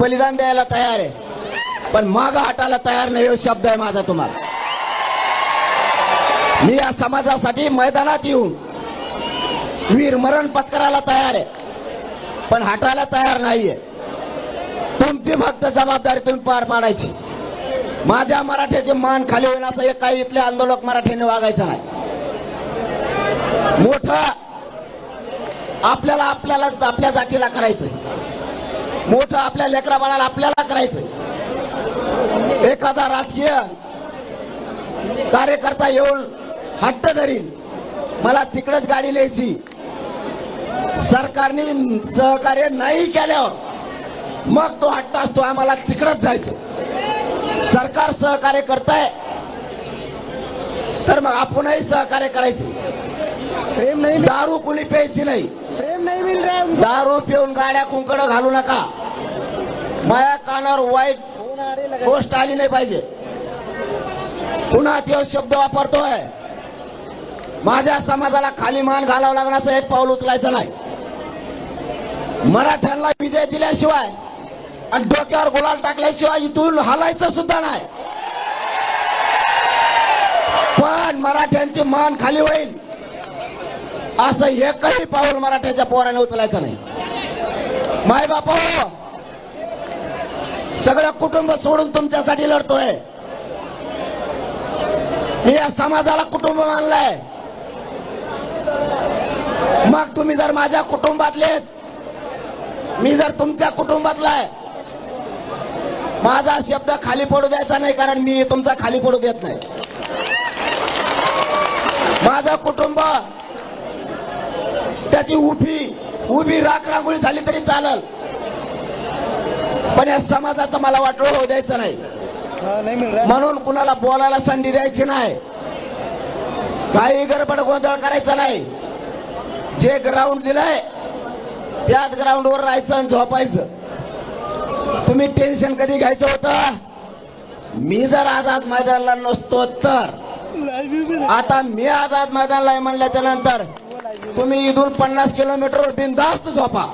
बलिदान द्यायला तयार आहे. पण माग हटायला तयार नाही शब्द आहे माझा तुम्हाला. मी या समाजासाठी मैदानात येऊन वीर मरण पत्करायला तयार आहे. पण हटायला तयार नाहीये. तुमची फक्त जबाबदारी तुम्ही पार पाडायची. माझ्या मराठ्याचे मान खाली होईल असं एक काही इथले आंदोलक मराठ्याने वागायचं नाही. मोठ आपल्याला आपल्याला आपल्या जातीला करायचंय. मोठं आपल्या लेकरा बाळाला आपल्याला करायचं एखादा राजकीय कार्यकर्ता येऊन हट्ट धरील मला तिकडेच गाडी न्यायची. सरकारने सहकार्य नाही केल्यावर मग तो हट्ट असतो आम्हाला तिकडच जायचं. सरकार सहकार्य करताय तर मग आपणही सहकार्य करायचं. प्रेम नहीं दारू कुणी प्यायची नाही. प्रेम नहीं मिल रहा है दारू पिऊन गाड्या कुंकड घालू नका. माया कानावर वाईट गोष्ट आली नाही पाहिजे. पुन्हा तो शब्द वापरतोय. माझ्या समाजाला खाली मान घालावं लागण्याचं एक पाऊल उचलायचं नाही. मराठ्यांना विजय दिल्याशिवाय आणि डोक्यावर गुलाल टाकल्याशिवाय इथून हलायचं सुद्धा नाही. पण मराठ्यांची मान खाली होईल. असं एकही पाऊल मराठ्याच्या पोराने उचलायचं नाही. माय बापा सगळं कुटुंब सोडून तुमच्यासाठी लढतोय. मी या समाजाला कुटुंब मानलंय. मग तुम्ही जर माझ्या कुटुंबातले मी जर तुमच्या कुटुंबातला आहे माझा शब्द खाली पडू द्यायचा नाही कारण मी तुमचा खाली पडू देत नाही. माझं कुटुंब त्याची उभी उभी राख रांगोळी झाली तरी चालल. पण या समाजाचं मला वाटोळ होऊ द्यायचं नाही. म्हणून कुणाला बोलायला संधी द्यायची नाही. काही गडबड गोंधळ करायचा नाही. जे ग्राउंड दिलंय त्याच ग्राउंडवर राहायचं आणि झोपायचं. तुम्ही टेन्शन कधी घ्यायचं होतं? मी जर आझाद मैदानाला नसतो तर. आता मी आझाद मैदानाला आहे म्हणल्याच्या नंतर तुम्ही इथून पन्नास किलोमीटरवर बिनधास्त झोपा.